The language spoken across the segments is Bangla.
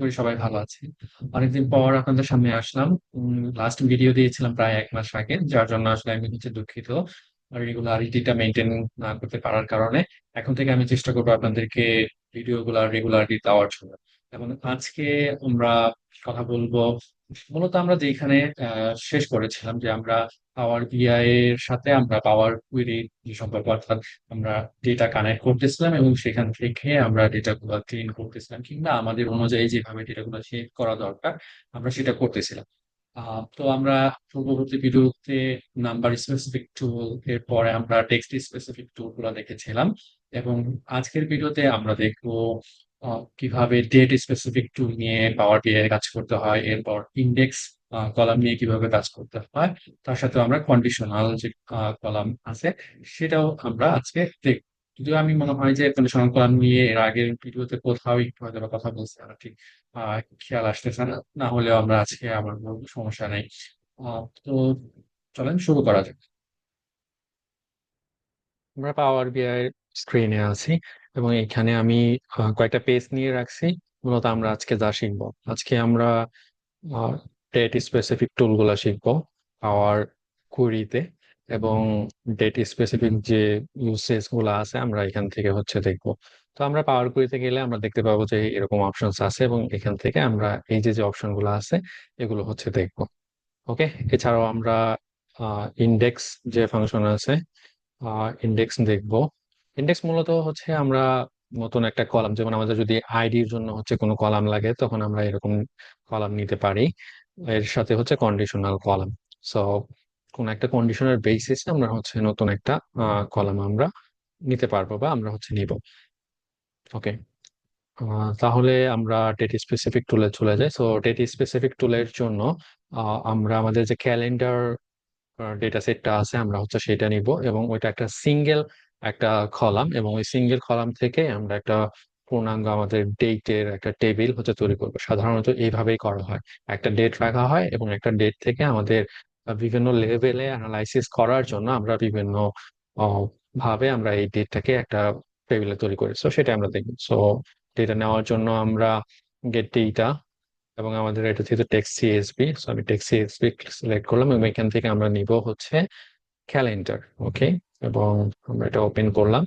করি, সবাই ভালো আছে। অনেকদিন পর আপনাদের সামনে আসলাম। লাস্ট ভিডিও দিয়েছিলাম প্রায় এক মাস আগে, যার জন্য আসলে আমি হচ্ছে দুঃখিত। রেগুলারিটিটা মেনটেন না করতে পারার কারণে। এখন থেকে আমি চেষ্টা করব আপনাদেরকে ভিডিও গুলা রেগুলারলি দেওয়ার জন্য। এবং আজকে আমরা কথা বলব, মূলত আমরা যেখানে শেষ করেছিলাম যে আমরা পাওয়ার বিআই এর সাথে আমরা পাওয়ার কুয়েরি যে সম্পর্ক, অর্থাৎ আমরা ডেটা কানেক্ট করতেছিলাম এবং সেখান থেকে আমরা ডেটা গুলো ক্লিন করতেছিলাম কিংবা আমাদের অনুযায়ী যেভাবে ডেটা গুলো সেভ করা দরকার, আমরা সেটা করতেছিলাম। তো আমরা পূর্ববর্তী ভিডিওতে নাম্বার স্পেসিফিক টুল এর পরে আমরা টেক্সট স্পেসিফিক টুলগুলো দেখেছিলাম এবং আজকের ভিডিওতে আমরা দেখব কীভাবে ডেট স্পেসিফিক টুল নিয়ে পাওয়ার বিআই কাজ করতে হয়, এরপর ইন্ডেক্স কলাম নিয়ে কীভাবে কাজ করতে হয়, তার সাথে আমরা কন্ডিশনাল যে কলাম আছে, সেটাও আমরা আজকে দেখব। যদিও আমি মনে হয় যে কন্ডিশনাল কলাম নিয়ে এর আগের ভিডিওতে কোথাও একটু হয়তো বা কথা বলছি আমরা ঠিক খেয়াল আসতেছে না না হলেও আমরা আজকে আমার সমস্যা নেই। তো চলেন শুরু করা যাক। আমরা পাওয়ার বিআই স্ক্রিনে আছি। এবং এখানে আমি কয়েকটা পেজ নিয়ে রাখছি। মূলত আমরা আজকে যা শিখব, আজকে আমরা ডেট স্পেসিফিক টুলগুলো শিখব পাওয়ার কুয়েরিতে এবং ডেট স্পেসিফিক যে ইউসেজগুলো আছে আমরা এখান থেকে হচ্ছে দেখব। তো আমরা পাওয়ার কুয়েরিতে গেলে আমরা দেখতে পাবো যে এরকম অপশনস আছে এবং এখান থেকে আমরা এই যে যে অপশনগুলো আছে এগুলো হচ্ছে দেখব। ওকে? এছাড়াও আমরা ইন্ডেক্স যে ফাংশন আছে ইন্ডেক্স দেখব। ইন্ডেক্স মূলত হচ্ছে আমরা নতুন একটা কলাম, যেমন আমাদের যদি আইডির জন্য হচ্ছে কোনো কলাম লাগে, তখন আমরা এরকম কলাম নিতে পারি। এর সাথে হচ্ছে কন্ডিশনাল কলাম। সো কোন একটা কন্ডিশনের বেসিসে আমরা হচ্ছে নতুন একটা কলাম আমরা নিতে পারব বা আমরা হচ্ছে নিব। ওকে তাহলে আমরা ডেট স্পেসিফিক টুলে চলে যাই। সো ডেট স্পেসিফিক টুলের জন্য আমরা আমাদের যে ক্যালেন্ডার ডেটা সেটটা আছে, আমরা হচ্ছে সেটা নিব এবং ওইটা একটা সিঙ্গেল একটা কলাম এবং ওই সিঙ্গেল কলাম থেকে আমরা একটা পূর্ণাঙ্গ আমাদের ডেটের একটা টেবিল হচ্ছে তৈরি করব। সাধারণত এইভাবেই করা হয়। একটা ডেট রাখা হয় এবং একটা ডেট থেকে আমাদের বিভিন্ন লেভেলে অ্যানালাইসিস করার জন্য আমরা বিভিন্ন ভাবে আমরা এই ডেটটাকে একটা টেবিলে তৈরি করি। সো সেটা আমরা দেখব। সো ডেটা নেওয়ার জন্য আমরা গেট ডেটা এবং আমাদের এটা যেহেতু টেক্সট সিএসবি সো আমি টেক্সট সিএসবি সিলেক্ট করলাম এবং এখান থেকে আমরা নিব হচ্ছে ক্যালেন্ডার ওকে এবং আমরা এটা ওপেন করলাম।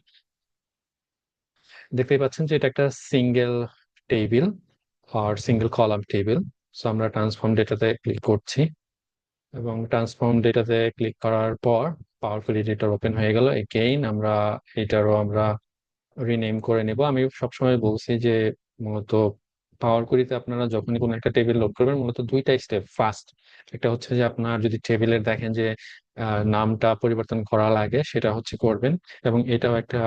দেখতেই পাচ্ছেন যে এটা একটা সিঙ্গেল টেবিল আর সিঙ্গেল কলাম টেবিল সো আমরা ট্রান্সফর্ম ডেটাতে ক্লিক করছি। এবং ট্রান্সফর্ম ডেটাতে ক্লিক করার পর পাওয়ারফুল এডিটর ওপেন হয়ে গেল। এগেইন আমরা এটারও আমরা রিনেম করে নেব। আমি সবসময় বলছি যে মূলত পাওয়ার কুড়িতে আপনারা যখনই কোনো একটা টেবিল লোড করবেন, মূলত দুইটা স্টেপ ফার্স্ট একটা হচ্ছে যে আপনার যদি টেবিলের দেখেন যে নামটা পরিবর্তন করা লাগে, সেটা হচ্ছে করবেন। এবং এটাও একটা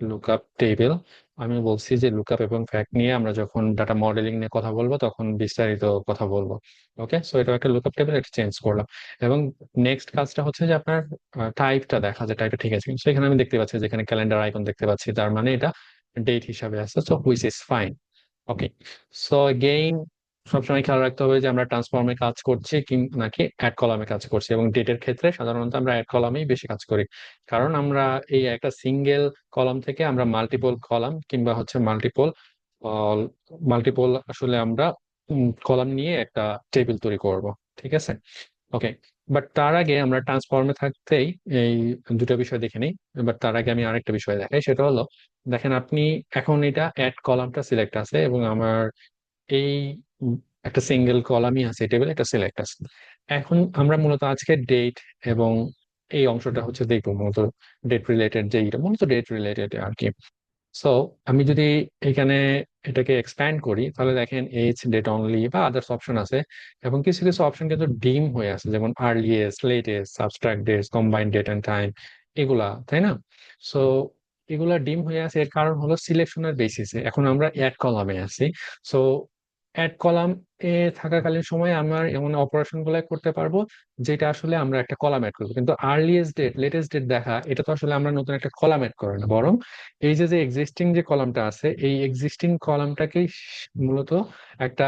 লুকআপ টেবিল আমি বলছি যে লুকআপ এবং ফ্যাক্ট নিয়ে আমরা যখন ডাটা মডেলিং নিয়ে কথা বলব, তখন বিস্তারিত কথা বলব। ওকে সো এটা একটা লুকআপ টেবিল এটা চেঞ্জ করলাম। এবং নেক্সট কাজটা হচ্ছে যে আপনার টাইপটা দেখা যায় টাইপটা ঠিক আছে। সো এখানে আমি দেখতে পাচ্ছি যেখানে ক্যালেন্ডার আইকন দেখতে পাচ্ছি, তার মানে এটা ডেট হিসাবে আছে so which is fine okay so again সবসময় খেয়াল রাখতে হবে যে আমরা ট্রান্সফর্মে কাজ করছি কি নাকি অ্যাড কলামে কাজ করছি এবং ডেটের ক্ষেত্রে সাধারণত আমরা অ্যাড কলামেই বেশি কাজ করি। কারণ আমরা এই একটা সিঙ্গেল কলাম থেকে আমরা মাল্টিপল কলাম কিংবা হচ্ছে মাল্টিপল মাল্টিপল আসলে আমরা কলাম নিয়ে একটা টেবিল তৈরি করব, ঠিক আছে? ওকে বাট তার আগে আমরা ট্রান্সফর্মে থাকতেই এই দুটো বিষয় দেখে নিই। বাট তার আগে আমি আরেকটা বিষয় দেখাই, সেটা হলো, দেখেন আপনি এখন এটা অ্যাড কলামটা সিলেক্ট আছে এবং আমার এই একটা সিঙ্গেল কলামই আছে টেবিল একটা সিলেক্ট আছে। এখন আমরা মূলত আজকে ডেট এবং এই অংশটা হচ্ছে দেখব মূলত ডেট রিলেটেড যে এটা মূলত ডেট রিলেটেড আর কি। সো আমি যদি এখানে এটাকে এক্সপ্যান্ড করি, তাহলে দেখেন এইচ ডেট অনলি বা আদার্স অপশন আছে। এবং কিছু কিছু অপশন কিন্তু ডিম হয়ে আছে, যেমন earliest latest subtract dates combined date and time এগুলা, তাই না? সো এগুলা ডিম হয়ে আছে, এর কারণ হলো সিলেকশনের বেসিসে এখন আমরা অ্যাড কলামে আছি। সো অ্যাড কলাম এ থাকাকালীন সময় আমার এমন অপারেশনগুলো করতে পারব, যেটা আসলে আমরা একটা কলাম অ্যাড করব। কিন্তু আর্লিয়েস্ট ডেট লেটেস্ট ডেট দেখা, এটা তো আসলে আমরা নতুন একটা কলাম অ্যাড করে না। বরং এই যে যে এক্সিস্টিং যে কলামটা আছে, এই এক্সিস্টিং কলামটাকেই মূলত একটা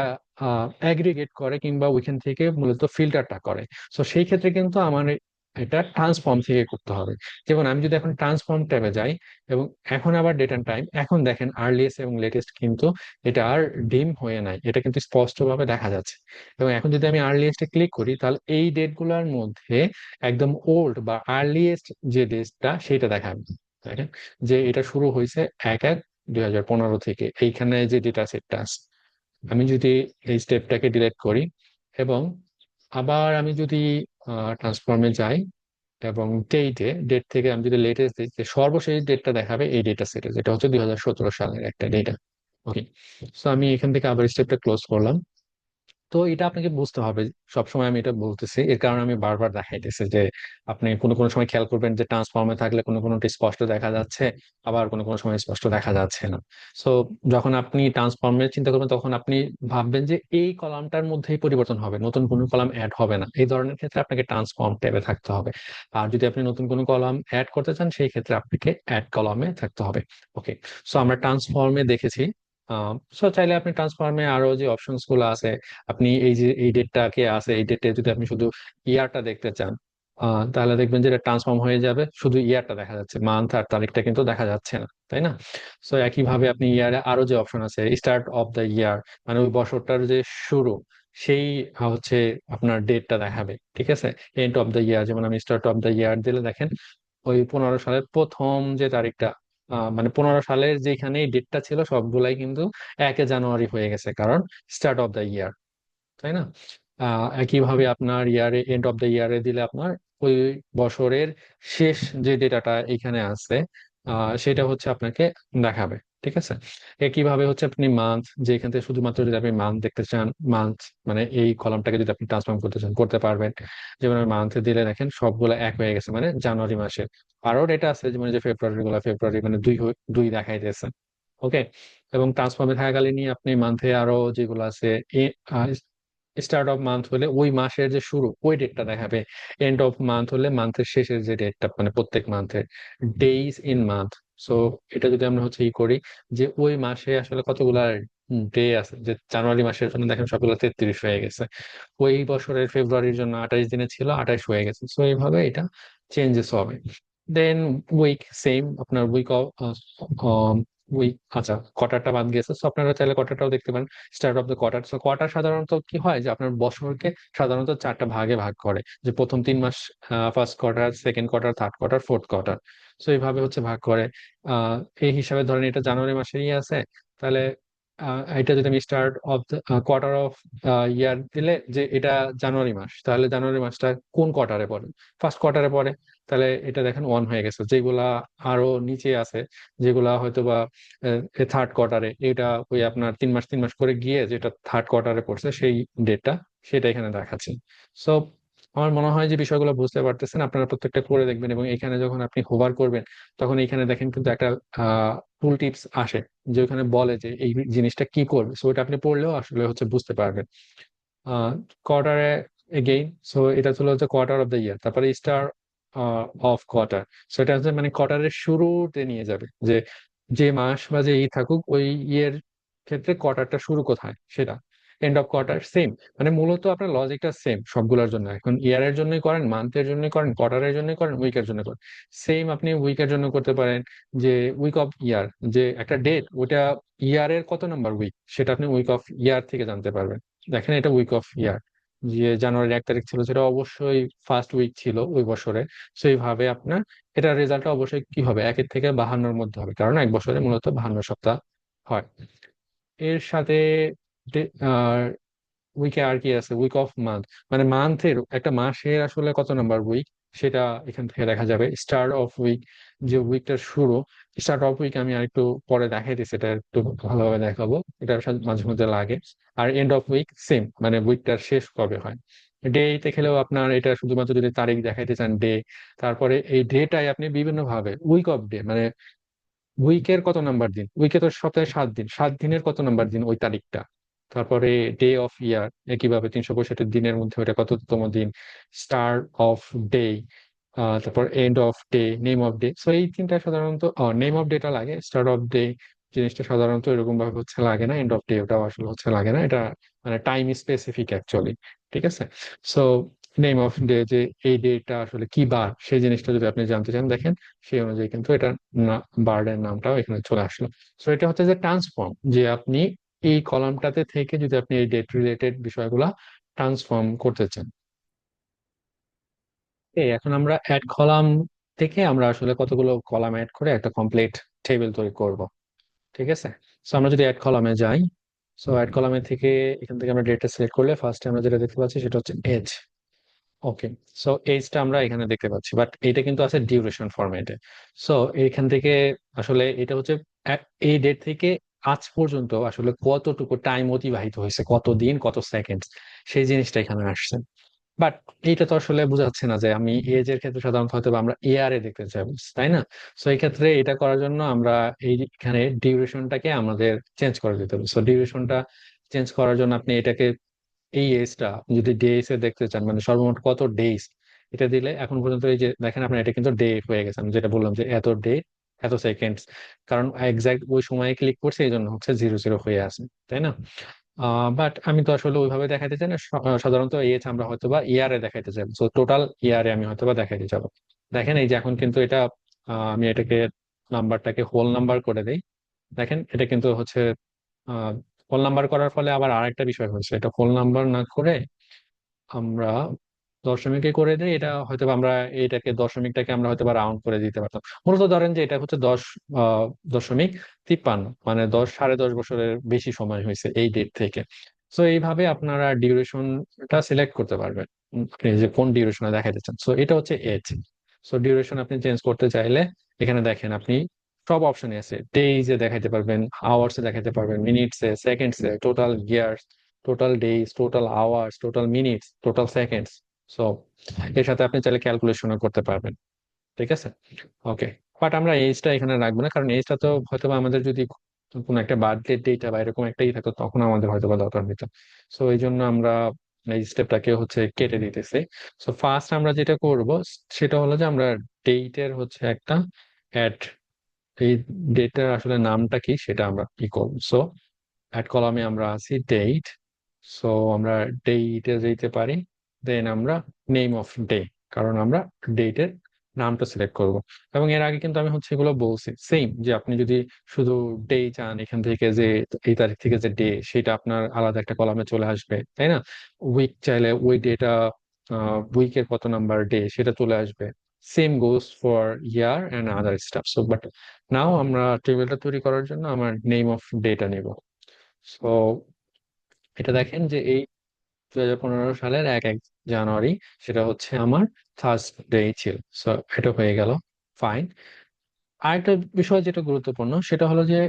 অ্যাগ্রিগেট করে কিংবা ওইখান থেকে মূলত ফিল্টারটা করে। সো সেই ক্ষেত্রে কিন্তু আমার এটা ট্রান্সফর্ম থেকে করতে হবে। যেমন আমি যদি এখন ট্রান্সফর্ম ট্যাবে যাই এবং এখন আবার ডেট অ্যান্ড টাইম এখন দেখেন আর্লিয়েস্ট এবং লেটেস্ট কিন্তু এটা আর ডিম হয়ে নাই, এটা কিন্তু স্পষ্টভাবে দেখা যাচ্ছে। এবং এখন যদি আমি আর্লিয়েস্টে ক্লিক করি, তাহলে এই ডেটগুলোর মধ্যে একদম ওল্ড বা আর্লিয়েস্ট যে ডেটটা সেটা দেখাবে। দেখেন যে এটা শুরু হয়েছে এক এক দুই থেকে, এইখানে যে ডেটা সেটটা আছে আমি যদি এই স্টেপটাকে ডিলেট করি এবং আবার আমি যদি ট্রান্সফর্মে যাই এবং ডেটে ডেট থেকে আমি যদি লেটেস্ট দিই যে সর্বশেষ ডেটটা দেখাবে এই ডেটা সেটে যেটা হচ্ছে দুই হাজার সতেরো সালের একটা ডেটা ওকে সো আমি এখান থেকে আবার স্টেপটা ক্লোজ করলাম। তো এটা আপনাকে বুঝতে হবে। সবসময় আমি এটা বলতেছি। এর কারণে আমি বারবার দেখাইতেছি যে আপনি কোনো কোনো সময় খেয়াল করবেন যে ট্রান্সফর্মে থাকলে কোনো কোনোটি স্পষ্ট দেখা যাচ্ছে, আবার কোনো কোনো সময় স্পষ্ট দেখা যাচ্ছে না। সো যখন আপনি ট্রান্সফর্মের চিন্তা করবেন, তখন আপনি ভাববেন যে এই কলামটার মধ্যেই পরিবর্তন হবে, নতুন কোনো কলাম অ্যাড হবে না। এই ধরনের ক্ষেত্রে আপনাকে ট্রান্সফর্ম ট্যাবে থাকতে হবে। আর যদি আপনি নতুন কোনো কলাম অ্যাড করতে চান, সেই ক্ষেত্রে আপনাকে অ্যাড কলামে থাকতে হবে। ওকে সো আমরা ট্রান্সফর্মে দেখেছি সো চাইলে আপনি ট্রান্সফর্মে আরও যে অপশনসগুলো আছে, আপনি এই যে, এই ডেটটাকে আছে, এই ডেটে যদি আপনি শুধু ইয়ারটা দেখতে চান তাহলে দেখবেন যে ট্রান্সফর্ম হয়ে যাবে, শুধু ইয়ারটা দেখা যাচ্ছে মান্থ আর তারিখটা কিন্তু দেখা যাচ্ছে না, তাই না? সো একইভাবে আপনি ইয়ারে আরও যে অপশন আছে স্টার্ট অফ দ্য ইয়ার মানে ওই বছরটার যে শুরু, সেই হচ্ছে আপনার ডেটটা দেখাবে, ঠিক আছে? এন্ড অফ দ্য ইয়ার যেমন আমি স্টার্ট অফ দ্য ইয়ার দিলে দেখেন, ওই পনেরো সালের প্রথম যে তারিখটা মানে পনেরো সালের যেখানে ডেটটা ছিল, সবগুলাই কিন্তু একে জানুয়ারি হয়ে গেছে, কারণ স্টার্ট অফ দ্য ইয়ার তাই না? একইভাবে আপনার ইয়ারে এন্ড অফ দ্য ইয়ারে দিলে আপনার ওই বছরের শেষ যে ডেটাটা এখানে আছে সেটা হচ্ছে আপনাকে দেখাবে। ঠিক আছে? একইভাবে হচ্ছে আপনি মান্থ যে এখান থেকে শুধুমাত্র যদি আপনি মান্থ দেখতে চান মান্থ মানে এই কলামটাকে যদি আপনি ট্রান্সফর্ম করতে চান, করতে পারবেন। যেমন মান্থে দিলে দেখেন সবগুলো এক হয়ে গেছে মানে জানুয়ারি মাসের। আরও ডেটা আছে যেমন যে ফেব্রুয়ারি গুলো ফেব্রুয়ারি মানে দুই দুই দেখাইতেছে। ওকে এবং ট্রান্সফর্মে থাকাকালীনই আপনি মান্থে আরও যেগুলো আছে স্টার্ট অফ মান্থ হলে ওই মাসের যে শুরু, ওই ডেটটা দেখাবে। এন্ড অফ মান্থ হলে মান্থের শেষের যে ডেটটা মানে প্রত্যেক মান্থের ডেইজ ইন মান্থ সো এটা যদি আমরা হচ্ছে ই করি যে ওই মাসে আসলে কতগুলা ডে আছে? যে জানুয়ারি মাসের জন্য দেখেন সবগুলো তেত্রিশ হয়ে গেছে। ওই বছরের ফেব্রুয়ারির জন্য আঠাশ দিনে ছিল, আঠাশ হয়ে গেছে। সো এইভাবে এটা চেঞ্জেস হবে। দেন উইক সেম আপনার উইক উইক আচ্ছা কোয়ার্টারটা বাদ গেছে সো আপনারা চাইলে কোয়ার্টারটাও দেখতে পারেন start of the quarter so quarter সাধারণত কি হয় যে, আপনার বছরকে সাধারণত চারটা ভাগে ভাগ করে। যে, প্রথম তিন মাস first quarter second quarter third quarter fourth quarter so এইভাবে হচ্ছে ভাগ করে। এই হিসাবে ধরেন এটা জানুয়ারি মাসেরই আছে, তাহলে এটা যদি আমি start of quarter of year দিলে যে, এটা জানুয়ারি মাস, তাহলে জানুয়ারি মাসটা কোন কোয়ার্টারে পড়ে? ফার্স্ট কোয়ার্টারে পড়ে। তাহলে এটা দেখেন ওয়ান হয়ে গেছে। যেগুলা আরও নিচে আছে, যেগুলা হয়তো বা থার্ড কোয়ার্টারে এটা ওই আপনার তিন মাস তিন মাস করে গিয়ে যেটা থার্ড কোয়ার্টারে পড়ছে সেই ডেটটা সেটা এখানে দেখাচ্ছে। সো আমার মনে হয় যে বিষয়গুলো বুঝতে পারতেছেন, আপনারা প্রত্যেকটা করে দেখবেন এবং এখানে যখন আপনি হোভার করবেন, তখন এখানে দেখেন কিন্তু একটা টুল টিপস আসে, যে ওখানে বলে যে এই জিনিসটা কি করবে। সো এটা আপনি পড়লেও আসলে হচ্ছে বুঝতে পারবেন। কোয়ার্টারে এগেইন সো এটা ছিল হচ্ছে কোয়ার্টার অফ দ্য ইয়ার তারপরে স্টার অফ কোয়ার্টার সো এটা হচ্ছে মানে কোয়ার্টারের শুরুতে নিয়ে যাবে যে যে মাস বা যে ই থাকুক, ওই ইয়ের ক্ষেত্রে কোয়ার্টারটা শুরু কোথায়? সেটা। এন্ড অফ কোয়ার্টার সেম মানে মূলত আপনার লজিকটা সেম সবগুলোর জন্য। এখন ইয়ারের জন্যই করেন মান্থের জন্যই করেন কোয়ার্টারের জন্যই করেন উইকের জন্য করেন। সেম আপনি উইকের জন্য করতে পারেন যে উইক অফ ইয়ার যে একটা ডেট ওটা ইয়ারের কত নাম্বার উইক সেটা আপনি উইক অফ ইয়ার থেকে জানতে পারবেন। দেখেন এটা উইক অফ ইয়ার যে জানুয়ারির এক তারিখ ছিল সেটা অবশ্যই ফার্স্ট উইক ছিল ওই বছরে। সেইভাবে আপনার এটার রেজাল্ট অবশ্যই কি হবে? একের থেকে বাহান্নর মধ্যে হবে, কারণ এক বছরে মূলত বাহান্ন সপ্তাহ হয়। এর সাথে উইকে আর কি আছে? উইক অফ মান্থ মানে মান্থের একটা মাসের আসলে কত নাম্বার উইক সেটা এখান থেকে দেখা যাবে। স্টার্ট অফ উইক যে উইকটার শুরু স্টার্ট অফ উইক আমি আরেকটু পরে দেখাই দিচ্ছি এটা একটু ভালোভাবে দেখাবো। এটা মাঝে মধ্যে লাগে। আর এন্ড অফ উইক সেম মানে উইকটার শেষ কবে হয়? ডে তে খেলেও আপনার এটা শুধুমাত্র যদি তারিখ দেখাইতে চান ডে তারপরে এই ডেটাই আপনি বিভিন্ন ভাবে উইক অফ ডে মানে উইকের কত নাম্বার দিন? উইকে তো সপ্তাহে সাত দিন, সাত দিনের কত নাম্বার দিন ওই তারিখটা? তারপরে ডে অফ ইয়ার একইভাবে তিনশো পঁয়ষট্টি দিনের মধ্যে ওটা কততম দিন? স্টার অফ ডে তারপর end of day name of day so এই তিনটা সাধারণত নেম অফ ডেটা লাগে স্টার অফ ডে জিনিসটা সাধারণত এরকম ভাবে হচ্ছে লাগে না এন্ড অফ ডে ওটাও আসলে হচ্ছে লাগে না। এটা মানে টাইম স্পেসিফিক অ্যাকচুয়ালি ঠিক আছে? সো নেম অফ ডে যে এই ডেটা আসলে কি বার সেই জিনিসটা যদি আপনি জানতে চান, দেখেন, সেই অনুযায়ী কিন্তু এটা বার্ডের নামটাও এখানে চলে আসলো। সো এটা হচ্ছে যে ট্রান্সফর্ম যে আপনি এই কলামটাতে থেকে যদি আপনি এই ডেট রিলেটেড বিষয়গুলা ট্রান্সফর্ম করতে চান। এই এখন আমরা অ্যাড কলাম থেকে আমরা আসলে কতগুলো কলাম অ্যাড করে একটা কমপ্লিট টেবিল তৈরি করব। ঠিক আছে? সো আমরা যদি অ্যাড কলামে যাই সো অ্যাড কলামে থেকে এখান থেকে আমরা ডেটা সিলেক্ট করলে ফার্স্টে আমরা যেটা দেখতে পাচ্ছি সেটা হচ্ছে এজ ওকে সো এজটা আমরা এখানে দেখতে পাচ্ছি বাট এটা কিন্তু আছে ডিউরেশন ফরম্যাটে সো এখান থেকে আসলে এটা হচ্ছে, এই ডেট থেকে আজ পর্যন্ত আসলে কতটুকু টাইম অতিবাহিত হয়েছে, কত দিন, কত সেকেন্ড সেই জিনিসটা এখানে আসছে। বাট এইটা তো আসলে বোঝাচ্ছে না যে আমি এজ এর ক্ষেত্রে সাধারণত হয়তো আমরা এআর এ দেখতে চাই, তাই না? সো এই ক্ষেত্রে এটা করার জন্য আমরা এই এখানে ডিউরেশনটাকে আমাদের চেঞ্জ করে দিতে হবে। সো ডিউরেশনটা চেঞ্জ করার জন্য আপনি এটাকে এই এজটা যদি ডেজ এ দেখতে চান মানে সর্বমোট কত ডেজ এটা দিলে এখন পর্যন্ত এই যে দেখেন আপনার এটা কিন্তু ডে হয়ে গেছে। আমি যেটা বললাম যে এত ডে এত সেকেন্ডস কারণ এক্সাক্ট ওই সময়ে ক্লিক করছে, এই জন্য হচ্ছে জিরো জিরো হয়ে আছে, তাই না? বাট আমি তো আসলে ওইভাবে দেখাইতে চাই না। সাধারণত এজ আমরা হয়তো বা ইয়ারে দেখাইতে চাই তো টোটাল ইয়ারে আমি হয়তো বা দেখাইতে যাব। দেখেন এই যে এখন কিন্তু এটা আমি এটাকে নাম্বারটাকে হোল নাম্বার করে দেই। দেখেন এটা কিন্তু হচ্ছে হোল নাম্বার করার ফলে আবার আরেকটা বিষয় হয়েছে। এটা হোল নাম্বার না করে আমরা দশমিকে করে দিই এটা হয়তো আমরা এটাকে, দশমিকটাকে আমরা হয়তো বা রাউন্ড করে দিতে পারতাম। মূলত ধরেন যে এটা হচ্ছে দশ দশমিক তিপ্পান্ন মানে দশ, সাড়ে দশ বছরের বেশি সময় হয়েছে এই ডেট থেকে। সো এইভাবে আপনারা ডিউরেশনটা সিলেক্ট করতে পারবেন। আপনি যে কোন ডিউরেশনে দেখাতে চান। সো এটা হচ্ছে এজ সো ডিউরেশন আপনি চেঞ্জ করতে চাইলে এখানে দেখেন, আপনি সব অপশনে আছে। ডেইজে দেখাইতে পারবেন আওয়ার্সে দেখাইতে পারবেন মিনিটসে সেকেন্ডসে total years total days total hours total minutes total seconds so এর সাথে আপনি চাইলে ক্যালকুলেশনও করতে পারবেন। ঠিক আছে? ওকে বাট আমরা এজটা এখানে রাখব না কারণ এজটা তো হয়তো আমাদের যদি কোনো একটা বার্থডে ডেটা বা এরকম একটাই থাকতো তখন আমাদের হয়তো বা দরকার হতো সো এই জন্য আমরা এই স্টেপটাকে হচ্ছে কেটে দিতেছি। সো ফার্স্ট আমরা যেটা করব সেটা হলো যে আমরা ডেটের হচ্ছে একটা অ্যাড এই ডেটার আসলে নামটা কি সেটা আমরা কি করব। সো অ্যাড কলামে আমরা আছি ডেট সো আমরা ডেটে যেতে পারি। দেন আমরা নেম অফ ডে কারণ আমরা ডেটের নামটা সিলেক্ট করব। এবং এর আগে কিন্তু আমি হচ্ছে এগুলো বলছি সেম যে আপনি যদি শুধু ডে চান এখান থেকে যে এই তারিখ থেকে যে ডে সেটা আপনার আলাদা একটা কলামে চলে আসবে, তাই না? উইক চাইলে ওই ডেটা উইকের কত নাম্বার ডে সেটা চলে আসবে। Same goes for year and other stuff so but now আমরা টেবিলটা তৈরি করার জন্য আমার নেম অফ ডেটা নেব। সো এটা দেখেন যে এই দুই হাজার পনেরো সালের এক এক জানুয়ারি, সেটা হচ্ছে আমার ফার্স্ট ডে ছিল। সো এটা হয়ে গেল। ফাইন আরেকটা বিষয় যেটা গুরুত্বপূর্ণ, সেটা হলো যে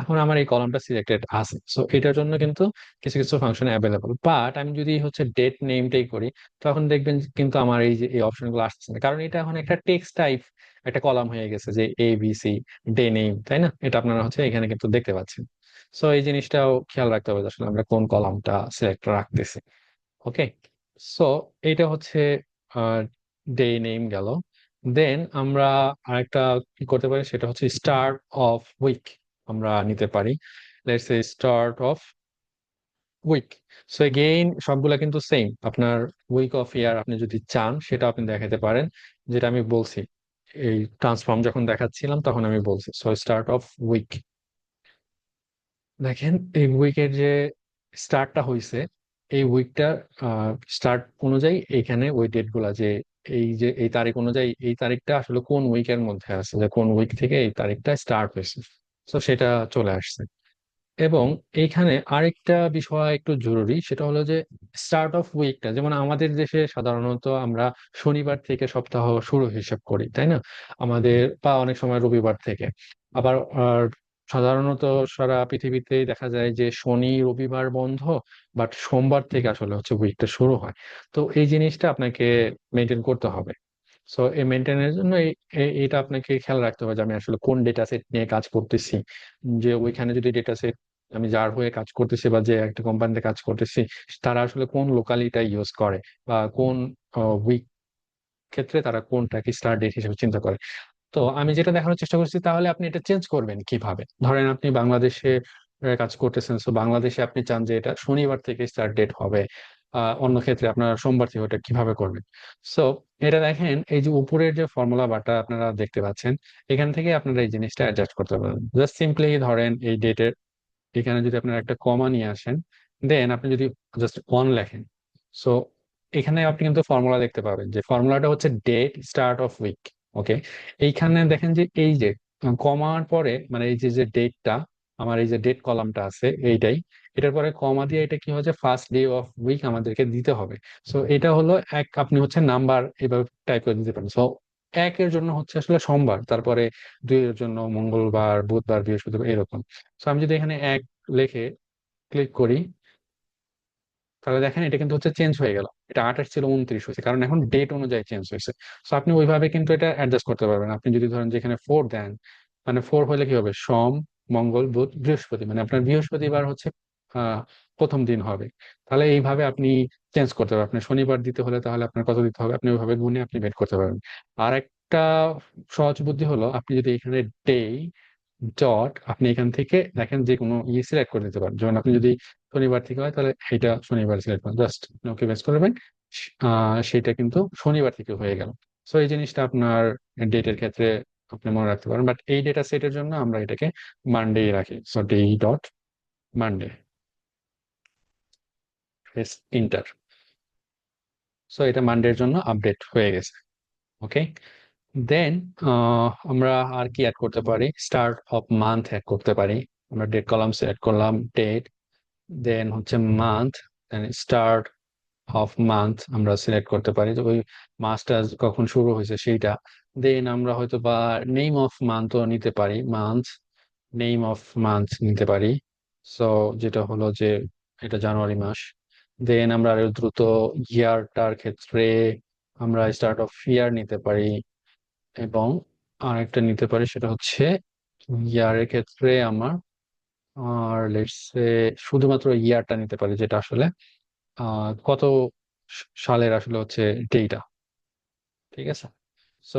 এখন আমার এই কলামটা সিলেক্টেড আছে। সো এটার জন্য কিন্তু কিছু কিছু ফাংশন অ্যাভেলেবল বাট আমি যদি হচ্ছে ডেট নেমটাই করি, তখন দেখবেন কিন্তু আমার এই যে, এই অপশনগুলো আসছে না। কারণ এটা এখন একটা টেক্সট টাইপ একটা কলাম হয়ে গেছে যে A B C day name তাই না? এটা আপনারা হচ্ছে এখানে কিন্তু দেখতে পাচ্ছেন। সো এই জিনিসটাও খেয়াল রাখতে হবে আসলে আমরা কোন কলামটা সিলেক্ট রাখতেছি। ওকে সো এইটা হচ্ছে ডে নেম গেল। দেন আমরা আরেকটা কি করতে পারি? সেটা হচ্ছে স্টার্ট অফ উইক আমরা নিতে পারি। Let's say start of week so again সবগুলা কিন্তু সেম আপনার উইক অফ ইয়ার আপনি যদি চান, সেটা আপনি দেখাতে পারেন। যেটা আমি বলছি, এই ট্রান্সফর্ম যখন দেখাচ্ছিলাম, তখন আমি বলছি। সো স্টার্ট অফ উইক দেখেন, এই উইকের যে স্টার্টটা হয়েছে এই উইকটা স্টার্ট অনুযায়ী এখানে ওই ডেটগুলা যে এই যে, এই তারিখ অনুযায়ী এই তারিখটা আসলে কোন উইকের মধ্যে আছে যে কোন উইক থেকে এই তারিখটা স্টার্ট হয়েছে? তো সেটা চলে আসছে। এবং এইখানে আরেকটা বিষয় একটু জরুরি, সেটা হলো যে স্টার্ট অফ উইকটা যেমন আমাদের দেশে সাধারণত আমরা শনিবার থেকে সপ্তাহ শুরু হিসাব করি, তাই না? আমাদের বা অনেক সময় রবিবার থেকে। আবার সাধারণত সারা পৃথিবীতেই দেখা যায় যে শনি রবিবার বন্ধ, বাট সোমবার থেকে আসলে হচ্ছে উইকটা শুরু হয়। তো এই জিনিসটা আপনাকে মেনটেন করতে হবে। সো এই মেনটেনের জন্য এই- আপনাকে খেয়াল রাখতে হবে যে আমি আসলে কোন ডেটা সেট নিয়ে কাজ করতেছি। যে ওইখানে যদি ডেটা সেট আমি যার হয়ে কাজ করতেছি বা যে একটা কোম্পানিতে কাজ করতেছি, তারা আসলে কোন লোকালিটা ইউজ করে বা কোন উইক ক্ষেত্রে তারা কোনটাকে স্টার্ট ডেট হিসেবে চিন্তা করে। তো আমি যেটা দেখানোর চেষ্টা করছি, তাহলে আপনি এটা চেঞ্জ করবেন কীভাবে? ধরেন আপনি বাংলাদেশে কাজ করতেছেন সো বাংলাদেশে আপনি চান যে এটা শনিবার থেকে স্টার্ট ডেট হবে। অন্য ক্ষেত্রে আপনারা সোমবার থেকে ওটা কীভাবে করবেন? সো এটা দেখেন, এই যে উপরের যে ফর্মুলা বারটা আপনারা দেখতে পাচ্ছেন, এখান থেকে আপনারা এই জিনিসটা অ্যাডজাস্ট করতে পারেন জাস্ট সিম্পলি ধরেন এই ডেটের এখানে যদি আপনারা একটা কমা নিয়ে আসেন দেন আপনি যদি জাস্ট ওয়ান লেখেন সো এখানে আপনি কিন্তু ফর্মুলা দেখতে পাবেন যে ফর্মুলাটা হচ্ছে date start of week okay এইখানে দেখেন যে এই যে কমার পরে মানে এই যে যে ডেটটা আমার এই যে ডেট কলামটা আছে এইটাই, এটার পরে কমা দিয়ে এটা কি হচ্ছে ফার্স্ট ডে অফ উইক আমাদেরকে দিতে হবে। সো এটা হলো এক, আপনি হচ্ছে নাম্বার এভাবে টাইপ করে দিতে পারেন। সো একের জন্য হচ্ছে আসলে সোমবার, তারপরে দুইয়ের জন্য মঙ্গলবার, বুধবার, বৃহস্পতিবার, এরকম। সো আমি যদি এখানে এক লেখে ক্লিক করি, তাহলে দেখেন এটা কিন্তু হচ্ছে চেঞ্জ হয়ে গেল। এটা আঠাশ ছিল উনত্রিশ হয়েছে, কারণ এখন ডেট অনুযায়ী চেঞ্জ হয়েছে। তো আপনি ওইভাবে কিন্তু এটা অ্যাডজাস্ট করতে পারবেন। আপনি যদি ধরেন যেখানে ফোর দেন মানে ফোর হলে কি হবে? সোম, মঙ্গল, বুধ, বৃহস্পতি মানে আপনার বৃহস্পতিবার হচ্ছে প্রথম দিন হবে। তাহলে এইভাবে আপনি চেঞ্জ করতে পারবেন। শনিবার দিতে হলে তাহলে আপনার কত দিতে হবে? আপনি ওইভাবে গুনে আপনি বের করতে পারবেন। আর একটা সহজ বুদ্ধি হলো, আপনি যদি এখানে ডে ডট আপনি এখান থেকে দেখেন যে কোনো ইয়ে সিলেক্ট করে দিতে পারেন। যেমন আপনি যদি শনিবার থেকে হয়, তাহলে এটা শনিবার সিলেক্ট করেন। জাস্ট ওকে বেস করবেন সেটা কিন্তু শনিবার থেকে হয়ে গেল। সো এই জিনিসটা আপনার ডেটের ক্ষেত্রে আপনি মনে রাখতে পারেন। বাট এই ডেটা সেটের জন্য আমরা এটাকে মানডে রাখি। So day dot Monday enter so এটা মানডের জন্য আপডেট হয়ে গেছে। ওকে দেন আমরা আর কি অ্যাড করতে পারি? স্টার্ট অফ মান্থ অ্যাড করতে পারি। আমরা ডেট কলামস অ্যাড করলাম ডেট দেন হচ্ছে month then start of month আমরা সিলেক্ট করতে পারি। তো ওই মাসটা কখন শুরু হয়েছে সেইটা। দেন আমরা হয়তো বা নেম অফ মান্থও নিতে পারি। মান্থ নেম অফ মান্থ নিতে পারি। সো যেটা হলো যে এটা জানুয়ারি মাস। দেন আমরা আরও দ্রুত ইয়ারটার ক্ষেত্রে আমরা স্টার্ট অফ ইয়ার নিতে পারি। এবং আরেকটা নিতে পারি সেটা হচ্ছে ইয়ারের ক্ষেত্রে আমার, আর লেটস শুধুমাত্র ইয়ারটা নিতে পারি যেটা আসলে কত সালের আসলে হচ্ছে ডেটা ঠিক আছে? সো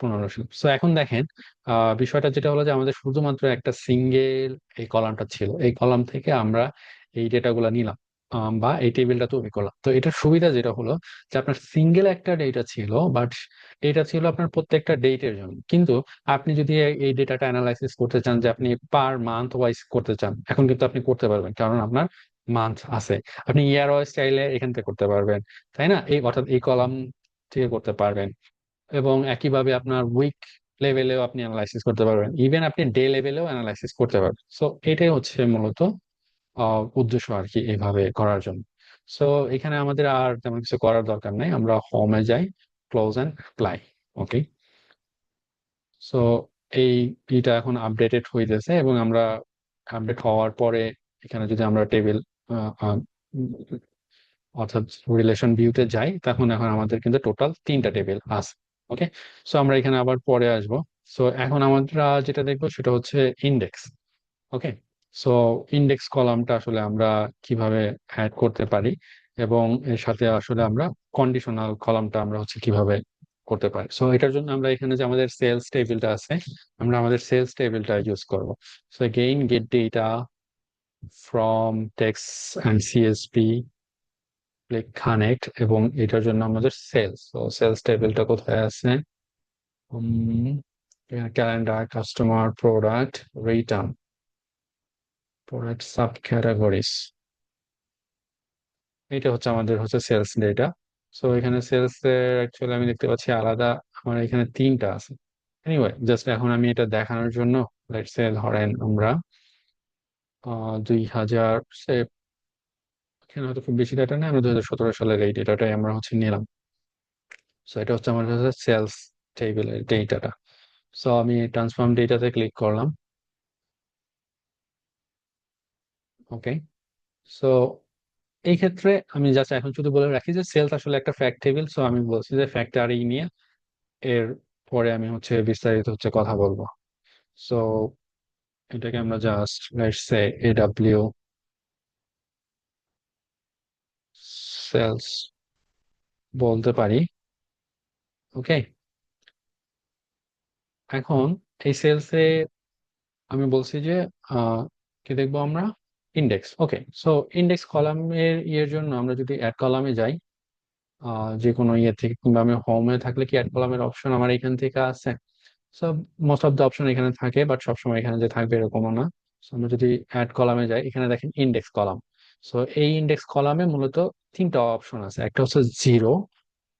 পনেরো সো এখন দেখেন বিষয়টা যেটা হলো যে আমাদের শুধুমাত্র একটা সিঙ্গেল এই কলামটা ছিল। এই কলাম থেকে আমরা এই ডেটাগুলো নিলাম। বা এই টেবিলটা তৈরি করলাম। তো এটার সুবিধা যেটা হলো যে আপনার সিঙ্গেল একটা ডেটা ছিল বাট এটা ছিল আপনার প্রত্যেকটা ডেটের জন্য। কিন্তু আপনি যদি এই ডেটাটা অ্যানালাইসিস করতে চান যে আপনি পার মান্থ ওয়াইজ করতে চান, এখন কিন্তু আপনি করতে পারবেন, কারণ আপনার মান্থ আছে। আপনি ইয়ার ওয়াইজ চাইলে এখান থেকে করতে পারবেন, তাই না? এই অর্থাৎ এই কলাম থেকে করতে পারবেন। এবং একইভাবে আপনার উইক লেভেলেও আপনি অ্যানালাইসিস করতে পারবেন। ইভেন আপনি ডে লেভেলেও অ্যানালাইসিস করতে পারবেন। সো এটাই হচ্ছে মূলত উদ্দেশ্য আর কি এইভাবে করার জন্য। সো এখানে আমাদের আর তেমন কিছু করার দরকার নাই। আমরা হোমে যাই close and apply okay so এই এটা এখন আপডেটেড হইতেছে এবং আমরা আপডেট হওয়ার পরে এখানে যদি আমরা টেবিল অর্থাৎ রিলেশন ভিউতে যাই, তখন এখন আমাদের কিন্তু টোটাল তিনটা টেবিল আছে ওকে সো আমরা এখানে আবার পরে আসব। সো এখন আমরা যেটা দেখব সেটা হচ্ছে ইন্ডেক্স ওকে সো ইন্ডেক্স কলামটা আসলে আমরা কীভাবে অ্যাড করতে পারি এবং এর সাথে আসলে আমরা কন্ডিশনাল কলামটা আমরা হচ্ছে কীভাবে করতে পারি। সো এটার জন্য আমরা এখানে যে আমাদের সেলস টেবিলটা আছে, আমরা আমাদের সেলস টেবিলটা ইউজ করব। So again get data from text and CSP click connect এবং এটার জন্য আমাদের সেলস তো সেলস টেবিলটা কোথায় আছে? Calendar customer product return sub categories এটা হচ্ছে আমাদের হচ্ছে সেলস ডেটা সো এখানে সেলস এর অ্যাকচুয়ালি আমি দেখতে পাচ্ছি আলাদা আমার এখানে তিনটা আছে। এনিওয়ে জাস্ট এখন আমি এটা দেখানোর জন্য লেটস সে ধরেন আমরা দুই হাজার সে, এখানে হয়তো খুব বেশি ডেটা নেই, আমরা দুই হাজার সতেরো সালের এই ডেটাটাই আমরা হচ্ছে নিলাম। সো এটা হচ্ছে আমার হচ্ছে সেলস টেবিলের ডেটাটা সো আমি ট্রান্সফর্ম ডেটাতে ক্লিক করলাম। ওকে সো এই ক্ষেত্রে আমি জাস্ট এখন শুধু বলে রাখি যে সেলস আসলে একটা ফ্যাক্ট টেবিল সো আমি বলছি যে ফ্যাক্ট আর এই নিয়ে এর পরে আমি হচ্ছে বিস্তারিত হচ্ছে কথা বলব। সো এটাকে আমরা just let's say AW sales বলতে পারি। ওকে এখন এই সেলসে আমি বলছি যে কি দেখব আমরা? ইন্ডেক্স ওকে সো ইন্ডেক্স কলামের ইয়ের জন্য আমরা যদি অ্যাড কলামে যাই যে কোনো ইয়ে থেকে কিংবা আমি হোমে থাকলে কি অ্যাড কলামের অপশন আমার এখান থেকে আছে? So most of the option এখানে থাকে বাট সবসময় এখানে যে থাকবে এরকমও না। So, আমরা যদি অ্যাড কলামে যাই এখানে দেখেন ইন্ডেক্স কলাম সো এই ইন্ডেক্স কলামে মূলত তিনটা অপশন আছে। একটা হচ্ছে জিরো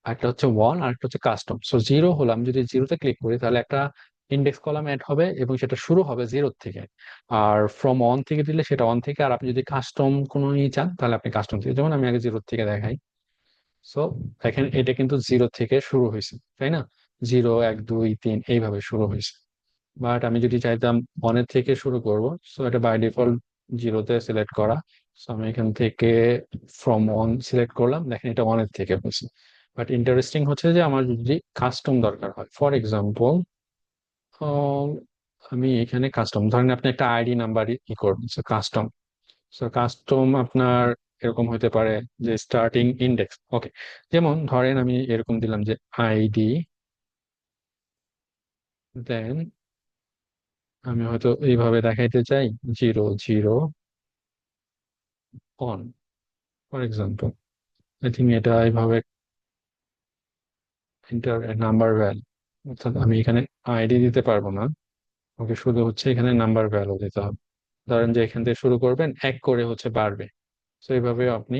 একটা হচ্ছে ওয়ান আর একটা হচ্ছে কাস্টম সো জিরো হলো আমি যদি জিরোতে ক্লিক করি তাহলে একটা ইন্ডেক্স কলাম অ্যাড হবে এবং সেটা শুরু হবে জিরো থেকে। আর ফ্রম অন থেকে দিলে সেটা অন থেকে, আর আপনি যদি কাস্টম কোনো নিয়ে চান, তাহলে আপনি কাস্টম থেকে, যেমন আমি আগে জিরো থেকে দেখাই। সো দেখেন এটা কিন্তু জিরো থেকে শুরু হয়েছে, তাই না? জিরো এক, দুই, তিন, এইভাবে শুরু হয়েছে। বাট আমি যদি চাইতাম ওয়ানের থেকে শুরু করব সো এটা বাই ডিফল্ট জিরোতে সিলেক্ট করা। সো আমি এখান থেকে ফ্রম ওয়ান সিলেক্ট করলাম, দেখেন এটা ওয়ানের থেকে হয়েছে। বাট ইন্টারেস্টিং হচ্ছে যে আমার যদি কাস্টম দরকার হয় ফর এক্সাম্পল আমি এখানে কাস্টম ধরেন আপনি একটা আইডি নাম্বার ই করবেন কাস্টম সো কাস্টম আপনার এরকম হতে পারে যে স্টার্টিং ইন্ডেক্স ওকে যেমন ধরেন আমি এরকম দিলাম যে আইডি দেন আমি হয়তো এইভাবে দেখাইতে চাই zero zero on for example I think এটা এইভাবে এন্টার নাম্বার ভ্যালু অর্থাৎ আমি এখানে আইডি দিতে পারব না। ওকে শুধু হচ্ছে এখানে নাম্বার ভ্যালু দিতে হবে। ধরেন যে এখান থেকে শুরু করবেন, এক করে হচ্ছে বাড়বে। তো এইভাবে আপনি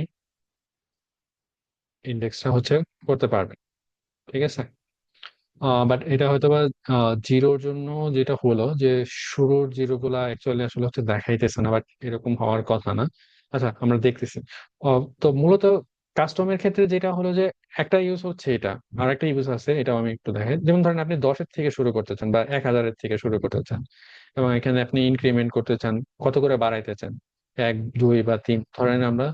ইন্ডেক্সটা হচ্ছে করতে পারবেন। ঠিক আছে? বাট এটা হয়তো বা জিরোর জন্য যেটা হলো যে, শুরুর জিরো গুলা অ্যাকচুয়ালি আসলে হচ্ছে দেখাইতেছে না বাট এরকম হওয়ার কথা না। আচ্ছা আমরা দেখতেছি। তো মূলত কাস্টমের ক্ষেত্রে যেটা হলো যে, একটা ইউজ হচ্ছে এটা, আর একটা ইউজ আছে, এটাও আমি একটু দেখাই। যেমন ধরেন আপনি দশের থেকে শুরু করতে চান বা এক হাজারের থেকে শুরু করতে চান, এবং এখানে আপনি ইনক্রিমেন্ট করতে চান, কত করে বাড়াইতে চান? এক, দুই বা তিন, ধরেন আমরা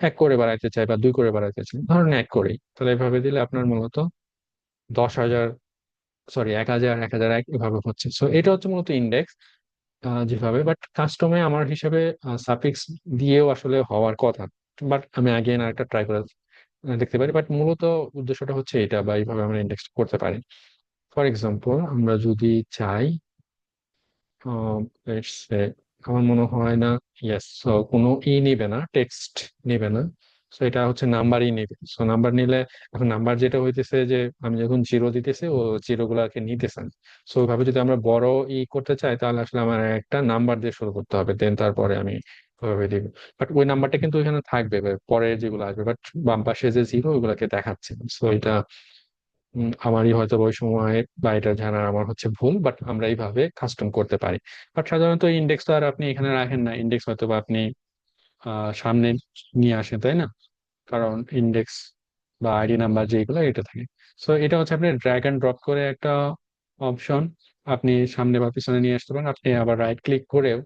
এক করে বাড়াইতে চাই বা দুই করে বাড়াইতে চাই, ধরেন এক করেই। তাহলে এভাবে দিলে আপনার মূলত দশ হাজার সরি এক হাজার এক হাজার এক এভাবে হচ্ছে। সো এটা হচ্ছে মূলত ইন্ডেক্স যেভাবে বাট কাস্টমে আমার হিসাবে সাফিক্স দিয়েও আসলে হওয়ার কথা। বাট আমি আগে আর একটা ট্রাই করে দেখতে পারি। বাট মূলত উদ্দেশ্যটা হচ্ছে এটা বা এইভাবে আমরা ইন্ডেক্স করতে পারি। ফর এক্সাম্পল আমরা যদি চাই আমার মনে হয় না ইয়েস কোনো ই নিবে না টেক্সট নিবে না। সো এটা হচ্ছে নাম্বারই নিবে। সো নাম্বার নিলে এখন নাম্বার যেটা হইতেছে যে আমি যখন জিরো দিতেছি, ও জিরো গুলাকে নিতেছেন সো ওইভাবে যদি আমরা বড় ই করতে চাই, তাহলে আসলে আমার একটা নাম্বার দিয়ে শুরু করতে হবে। দেন তারপরে আমি ওইভাবে দিব বাট ওই নাম্বারটা কিন্তু ওইখানে থাকবে পরে যেগুলো আসবে। বাট বাম পাশে যে জিরো ওইগুলাকে দেখাচ্ছে। সো এটা আমারই হয়তো ওই সময় বা এটা জানার আমার হচ্ছে ভুল বাট আমরা এইভাবে কাস্টম করতে পারি। বাট সাধারণত ইন্ডেক্স তো আর আপনি এখানে রাখেন না। ইন্ডেক্স হয়তো বা আপনি সামনে নিয়ে আসেন, তাই না? কারণ ইন্ডেক্স বা আইডি নাম্বার যেগুলো, এটা থাকে। সো এটা হচ্ছে আপনি ড্র্যাগ অ্যান্ড ড্রপ করে একটা অপশন আপনি সামনে বা পিছনে নিয়ে আসতে পারেন। আপনি আবার রাইট ক্লিক করেও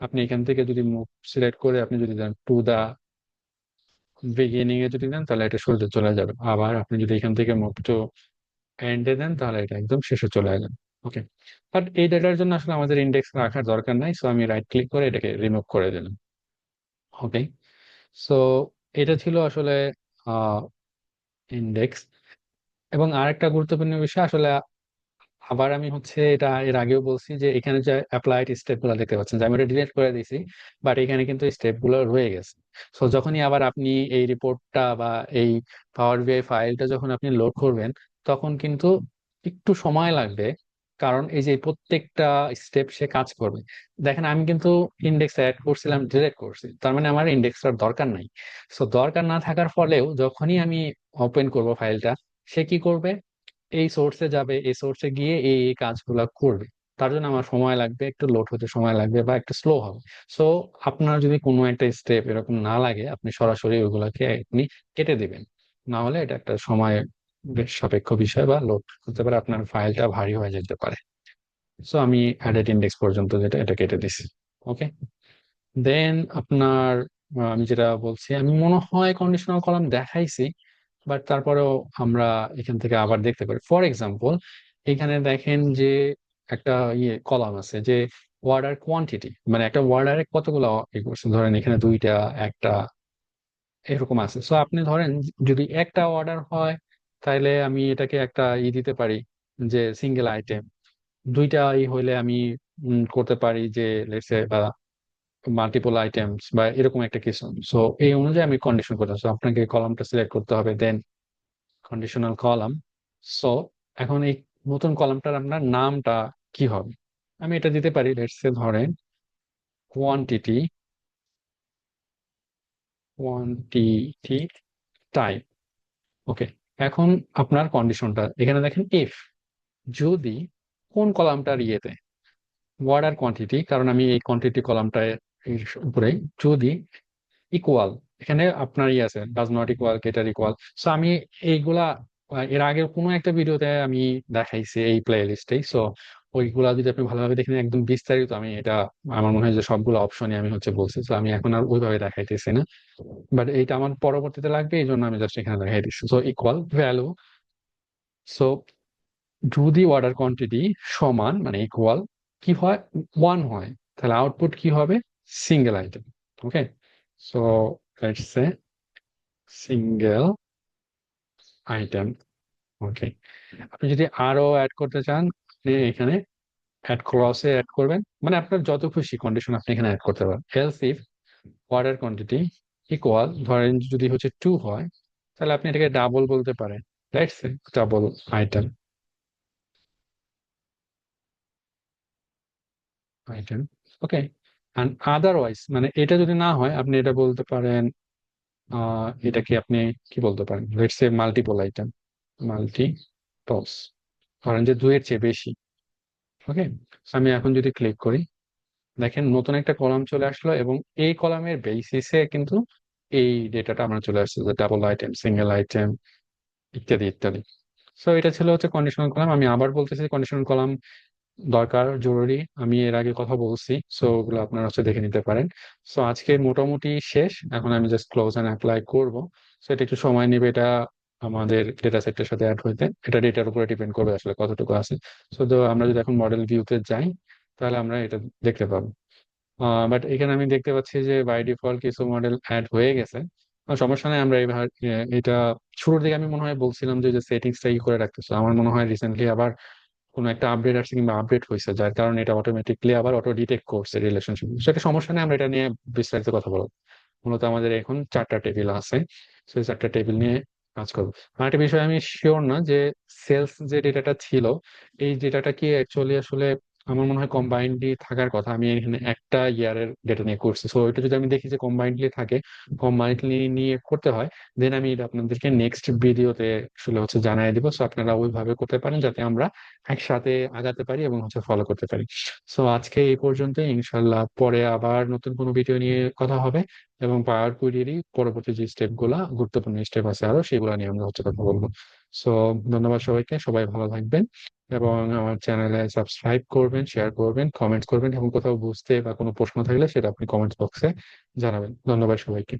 আপনি এখান থেকে যদি মুভ সিলেক্ট করে আপনি যদি দেন টু দা বিগিনিং এ যদি দেন, তাহলে এটা শুরুতে চলে যাবে। আবার আপনি যদি এখান থেকে মুভ টু এন্ডে দেন, তাহলে এটা একদম শেষে চলে যাবে ওকে বাট এই ডেটার জন্য আসলে আমাদের ইন্ডেক্স রাখার দরকার নাই সো আমি রাইট ক্লিক করে এটাকে রিমুভ করে দিলাম। ওকে সো এটা ছিল আসলে ইন্ডেক্স এবং আরেকটা গুরুত্বপূর্ণ বিষয়, আসলে আবার আমি হচ্ছে এটা এর আগেও বলছি যে এখানে যে অ্যাপ্লাইড স্টেপগুলো দেখতে পাচ্ছেন, যে আমি এটা ডিলিট করে দিয়েছি বাট এখানে কিন্তু স্টেপগুলো রয়ে গেছে। সো যখনই আবার আপনি এই রিপোর্টটা বা এই পাওয়ার বিআই ফাইলটা যখন আপনি লোড করবেন, তখন কিন্তু একটু সময় লাগবে, কারণ এই যে প্রত্যেকটা স্টেপ সে কাজ করবে। দেখেন, আমি কিন্তু ইন্ডেক্স অ্যাড করছিলাম ডিলিট করছি, তার মানে আমার ইন্ডেক্সটার দরকার নাই। সো দরকার না থাকার ফলেও যখনই আমি ওপেন করব ফাইলটা সে কি করবে? এই সোর্সে যাবে, এই সোর্সে গিয়ে এই এই কাজগুলো করবে। তার জন্য আমার সময় লাগবে, একটু লোড হতে সময় লাগবে বা একটু স্লো হবে। সো আপনার যদি কোনো একটা স্টেপ এরকম না লাগে, আপনি সরাসরি ওইগুলাকে আপনি কেটে দিবেন। না হলে এটা একটা সময় সাপেক্ষ বিষয় বা লোড হতে পারে, আপনার ফাইলটা ভারী হয়ে যেতে পারে। সো আমি অ্যাডেড ইন্ডেক্স পর্যন্ত যেটা, এটা কেটে দিছি। ওকে দেন আপনার আমি যেটা বলছি, আমি মনে হয় কন্ডিশনাল কলাম দেখাইছি। বাট তারপরেও আমরা এখান থেকে আবার দেখতে পারি। ফর এক্সাম্পল এখানে দেখেন যে একটা ইয়ে কলাম আছে যে ওয়ার্ডার কোয়ান্টিটি মানে একটা ওয়ার্ডারে কতগুলো ধরেন এখানে দুইটা, একটা, এরকম আছে। সো আপনি ধরেন যদি একটা অর্ডার হয় তাহলে আমি এটাকে একটা ই দিতে পারি যে সিঙ্গেল আইটেম দুইটা ই হইলে আমি করতে পারি যে লেটসে মাল্টিপল আইটেমস বা এরকম একটা কিছু সো এই অনুযায়ী আমি কন্ডিশন করতে সো আপনাকে কলামটা সিলেক্ট করতে হবে দেন কন্ডিশনাল কলাম সো এখন এই নতুন কলামটার আপনার নামটা কি হবে? আমি এটা দিতে পারি লেটস সে ধরেন কোয়ান্টিটি কোয়ান্টিটি টাইপ ওকে এখন আপনার কন্ডিশনটা এখানে দেখেন ইফ যদি কোন কলামটার ইয়েতে ওয়ার্ডার কোয়ান্টিটি কারণ আমি এই কোয়ান্টিটি কলামটা এর উপরে যদি ইকুয়াল এখানে আপনার ইয়ে আছে does not equal greater equal so আমি এইগুলা, এর আগের কোনো একটা ভিডিওতে আমি দেখাইছি এই প্লে লিস্টেই সো ওইগুলা যদি আপনি ভালোভাবে দেখেন, একদম বিস্তারিত, আমি এটা, আমার মনে হয় যে সবগুলো অপশনই আমি হচ্ছে বলছি। তো আমি এখন আর ওইভাবে দেখাইতেছি না। বাট এইটা আমার পরবর্তীতে লাগবে, এই জন্য আমি জাস্ট এখানে দেখাই দিচ্ছি। সো ইকুয়াল ভ্যালু সো যদি অর্ডার কোয়ান্টিটি সমান মানে ইকুয়াল কি হয়? ওয়ান হয়। তাহলে আউটপুট কি হবে? Single item okay so let's say single item okay আপনি যদি আরও অ্যাড করতে চান, আপনি এখানে অ্যাড ক্লসে অ্যাড করবেন। মানে আপনার যত খুশি কন্ডিশন আপনি এখানে অ্যাড করতে পারেন। Else if order quantity equal ধরেন যদি হচ্ছে টু হয়, তাহলে আপনি এটাকে ডাবল বলতে পারেন। Right double item item okay and otherwise মানে এটা যদি না হয়, আপনি এটা বলতে পারেন আহ এটাকে আপনি কি বলতে পারেন? Let's say multiple item multiples ধরেন যে দুইয়ের চেয়ে বেশি। ওকে আমি এখন যদি ক্লিক করি, দেখেন নতুন একটা কলাম চলে আসলো এবং এই কলামের বেসিসে কিন্তু এই ডেটাটা আমরা চলে আসছে, যে ডাবল আইটেম সিঙ্গেল আইটেম ইত্যাদি ইত্যাদি। সো এটা ছিল হচ্ছে কন্ডিশনাল কলাম আমি আবার বলতেছি কন্ডিশনাল কলাম দরকার জরুরি। আমি এর আগে কথা বলছি সো ওগুলো আপনারা হচ্ছে দেখে নিতে পারেন। সো আজকে মোটামুটি শেষ এখন আমি জাস্ট ক্লোজ অ্যান্ড অ্যাপ্লাই করব। সো এটা একটু সময় নেবে এটা আমাদের ডেটা সেটের সাথে অ্যাড হইতে। এটা ডেটার উপরে ডিপেন্ড করবে আসলে কতটুকু আছে। সো তো আমরা যদি এখন মডেল ভিউতে যাই তাহলে আমরা এটা দেখতে পাবো। বাট এখানে আমি দেখতে পাচ্ছি যে বাই ডিফল্ট কিছু মডেল অ্যাড হয়ে গেছে। সমস্যা নাই আমরা এবার এটা শুরুর দিকে আমি মনে হয় বলছিলাম যে সেটিংসটা ই করে রাখতেছে। আমার মনে হয় রিসেন্টলি আবার কোনো একটা আপডেট আসছে কিংবা আপডেট হয়েছে, যার কারণে এটা অটোমেটিকলি আবার অটো ডিটেক্ট করছে রিলেশনশিপ সেটা সমস্যা নেই, আমরা এটা নিয়ে বিস্তারিত কথা বলব। মূলত আমাদের এখন চারটা টেবিল আছে, সেই চারটা টেবিল নিয়ে কাজ করব। আর একটা বিষয় আমি শিওর না যে সেলস যে ডেটাটা ছিল, এই ডেটাটা কি অ্যাকচুয়ালি আসলে আমার মনে হয় কম্বাইন্ডলি থাকার কথা। আমি এখানে একটা ইয়ারের ডেটা নিয়ে করছি। সো এটা যদি আমি দেখি যে কম্বাইন্ডলি থাকে কম্বাইন্ডলি নিয়ে করতে হয় দেন আমি এটা আপনাদেরকে নেক্সট ভিডিওতে আসলে হচ্ছে জানাই দিব। সো আপনারা ওইভাবে করতে পারেন যাতে আমরা একসাথে আগাতে পারি এবং হচ্ছে ফলো করতে পারি। সো আজকে এই পর্যন্ত ইনশাল্লাহ পরে আবার নতুন কোনো ভিডিও নিয়ে কথা হবে এবং পাওয়ার কুইরিরই পরবর্তী যে স্টেপগুলা, গুরুত্বপূর্ণ স্টেপ আছে আরও, সেগুলো নিয়ে আমরা হচ্ছে কথা বলব। সো ধন্যবাদ সবাইকে, সবাই ভালো থাকবেন এবং আমার চ্যানেলে সাবস্ক্রাইব করবেন, শেয়ার করবেন, কমেন্টস করবেন এবং কোথাও বুঝতে বা কোনো প্রশ্ন থাকলে সেটা আপনি কমেন্টস বক্সে জানাবেন। ধন্যবাদ সবাইকে।